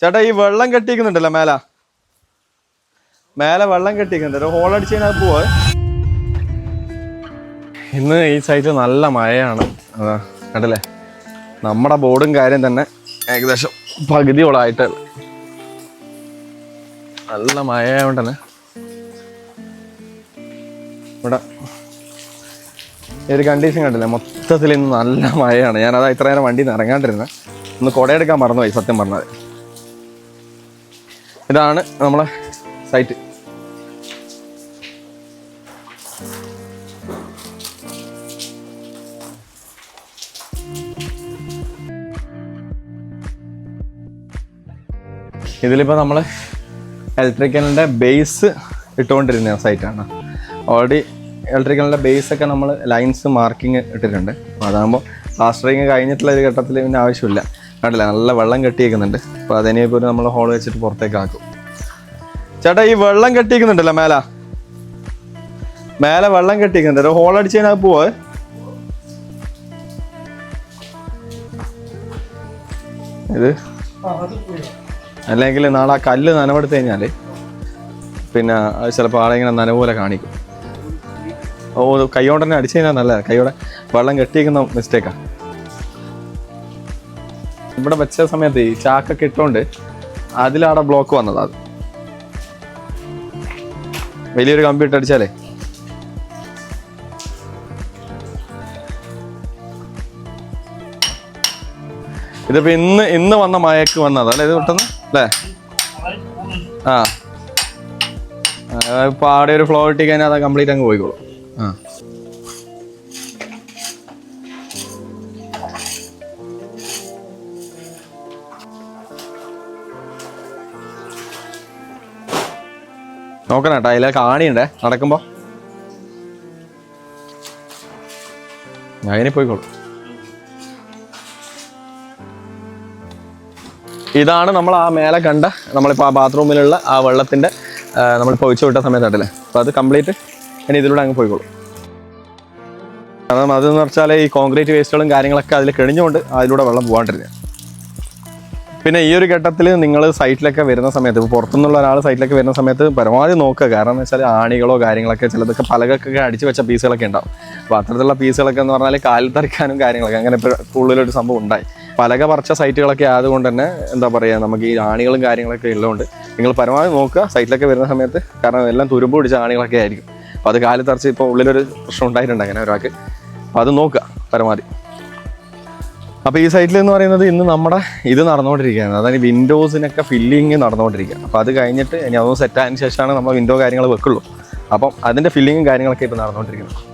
ചേട്ടാ ഈ വെള്ളം കെട്ടിക്കുന്നുണ്ടല്ലോ മേല. മേലെ വെള്ളം കെട്ടിക്കുന്നുണ്ട്. ഒരു ഹോൾ അടിച്ച് കഴിഞ്ഞാൽ പോവാ. ഇന്ന് ഈ സൈറ്റിൽ നല്ല മഴയാണ്. കണ്ടല്ലേ? നമ്മുടെ ബോർഡും കാര്യം തന്നെ ഏകദേശം പകുതിയോളായിട്ട്. നല്ല മഴയായതുകൊണ്ട് തന്നെ ഇവിടെ ഒരു കണ്ടീഷൻ കണ്ടില്ലേ? മൊത്തത്തിൽ ഇന്ന് നല്ല മഴയാണ്. ഞാനതാ ഇത്ര നേരം വണ്ടിയിൽ നിന്ന് ഇറങ്ങാണ്ടിരുന്നത് ഒന്ന് കുടയെടുക്കാൻ മറന്നുപോയി സത്യം പറഞ്ഞത് ഇതാണ് നമ്മളെ സൈറ്റ് ഇതിലിപ്പോൾ നമ്മൾ ഇലക്ട്രിക്കലിന്റെ ബേസ് ഇട്ടുകൊണ്ടിരുന്ന സൈറ്റാണ് ഓൾറെഡി ഇലക്ട്രിക്കലിന്റെ ബേസ് ഒക്കെ നമ്മൾ ലൈൻസ് മാർക്കിങ് ഇട്ടിട്ടുണ്ട്. അപ്പോൾ അതാകുമ്പോൾ പ്ലാസ്റ്ററിങ് കഴിഞ്ഞിട്ടുള്ള ഒരു ഘട്ടത്തിൽ പിന്നെ ആവശ്യമില്ല. കണ്ടില്ല? നല്ല വെള്ളം കെട്ടിയേക്കുന്നുണ്ട്. അപ്പോൾ പോലും നമ്മൾ ഹോൾ വെച്ചിട്ട് പുറത്തേക്ക് ആക്കും. ചേട്ടാ ഈ വെള്ളം കെട്ടിയേക്കുന്നുണ്ടല്ലോ മേല. മേലെ വെള്ളം കെട്ടിയേക്കുന്നുണ്ട്. ഹോൾ അടിച്ച് കഴിഞ്ഞാൽ പോവാ? ഇത്? അല്ലെങ്കിൽ നാളെ ആ കല്ല് നനവെടുത്ത് കഴിഞ്ഞാൽ പിന്നെ ചിലപ്പോൾ ആളെങ്ങനെ നനവുപോലെ നനവ് കാണിക്കും. ഓ കൈയോടെ തന്നെ അടിച്ചു കഴിഞ്ഞാൽ നല്ല കൈയോടെ വെള്ളം കെട്ടിയിരിക്കുന്ന മിസ്റ്റേക്കാ ഇവിടെ വെച്ച സമയത്ത് ഈ ചാക്കൊക്കെ ഇട്ടോണ്ട് അതിലവിടെ ബ്ലോക്ക് വന്നതാ അത്. വലിയൊരു കമ്പ്യൂട്ടർ അടിച്ചാലേ? ഇതിപ്പോ ഇന്ന് ഇന്ന് വന്ന മയക്ക് വന്നതാ അല്ലേ? ഇത് പെട്ടെന്ന്? അല്ലേ? ആ. ആടെ ഒരു ഫ്ലോ ഇട്ടി കഴിഞ്ഞാൽ അത് കംപ്ലീറ്റ് അങ്ങ് പോയിക്കോളൂ. ആ. നോക്കണം കേട്ടോ അതിലെ കാണിയുണ്ടേ ഞാൻ പോയിക്കോളൂ. ഇതാണ് നമ്മൾ ആ മേലെ കണ്ട നമ്മളിപ്പോൾ ആ ബാത്റൂമിലുള്ള ആ വെള്ളത്തിന്റെ നമ്മളിപ്പോൾ ഒഴിച്ചു വിട്ട സമയത്തായിട്ടല്ലേ? അപ്പോൾ അത് കംപ്ലീറ്റ് ഇനി ഇതിലൂടെ അങ്ങ് പോയിക്കോളൂ. കാരണം അതെന്ന് വെച്ചാൽ ഈ കോൺക്രീറ്റ് വേസ്റ്റുകളും കാര്യങ്ങളൊക്കെ അതിൽ കിണിഞ്ഞുകൊണ്ട് അതിലൂടെ വെള്ളം പോകാണ്ടിരുന്നത് പിന്നെ ഈ ഒരു ഘട്ടത്തിൽ നിങ്ങൾ സൈറ്റിലൊക്കെ വരുന്ന സമയത്ത് ഇപ്പോൾ പുറത്തുനിന്നുള്ള ഒരാൾ സൈറ്റിലൊക്കെ വരുന്ന സമയത്ത് പരമാവധി നോക്കുക. കാരണം എന്ന് വെച്ചാൽ ആണികളോ കാര്യങ്ങളൊക്കെ ചിലതൊക്കെ പലകൊക്കെ അടിച്ചു വെച്ച പീസുകളൊക്കെ ഉണ്ടാവും. അപ്പോൾ അത്തരത്തിലുള്ള പീസുകളൊക്കെ എന്ന് പറഞ്ഞാൽ കാലിൽ തറിക്കാനും കാര്യങ്ങളൊക്കെ അങ്ങനെ ഇപ്പോൾ കൂടുതലൊരു സംഭവം ഉണ്ടായി. പലക പറിച്ച സൈറ്റുകളൊക്കെ ആയതുകൊണ്ട് തന്നെ എന്താ പറയുക നമുക്ക് ഈ ആണികളും കാര്യങ്ങളൊക്കെ ഉള്ളതുകൊണ്ട് നിങ്ങൾ പരമാവധി നോക്കുക സൈറ്റിലൊക്കെ വരുന്ന സമയത്ത്. കാരണം എല്ലാം തുരുമ്പ് പിടിച്ച ആണികളൊക്കെ ആയിരിക്കും. അപ്പോൾ അത് കാലിൽ തറച്ച് ഇപ്പോൾ ഉള്ളിലൊരു പ്രശ്നം ഉണ്ടായിട്ടുണ്ട് അങ്ങനെ ഒരാൾക്ക്. അപ്പോൾ അത് നോക്കുക പരമാവധി. അപ്പോൾ ഈ സൈറ്റിൽ എന്ന് പറയുന്നത് ഇന്ന് നമ്മുടെ ഇത് നടന്നുകൊണ്ടിരിക്കുകയാണ്. അതായത് വിൻഡോസിനൊക്കെ ഫില്ലിങ് നടന്നുകൊണ്ടിരിക്കുകയാണ്. അപ്പോൾ അത് കഴിഞ്ഞിട്ട് ഇനി അതൊന്ന് സെറ്റ് ആയതിനു ശേഷമാണ് നമ്മൾ വിൻഡോ കാര്യങ്ങൾ വെക്കുള്ളൂ. അപ്പം അതിന്റെ ഫില്ലിങ്ങും കാര്യങ്ങളൊക്കെ ഇപ്പോൾ നടന്നുകൊണ്ടിരിക്കുന്നത്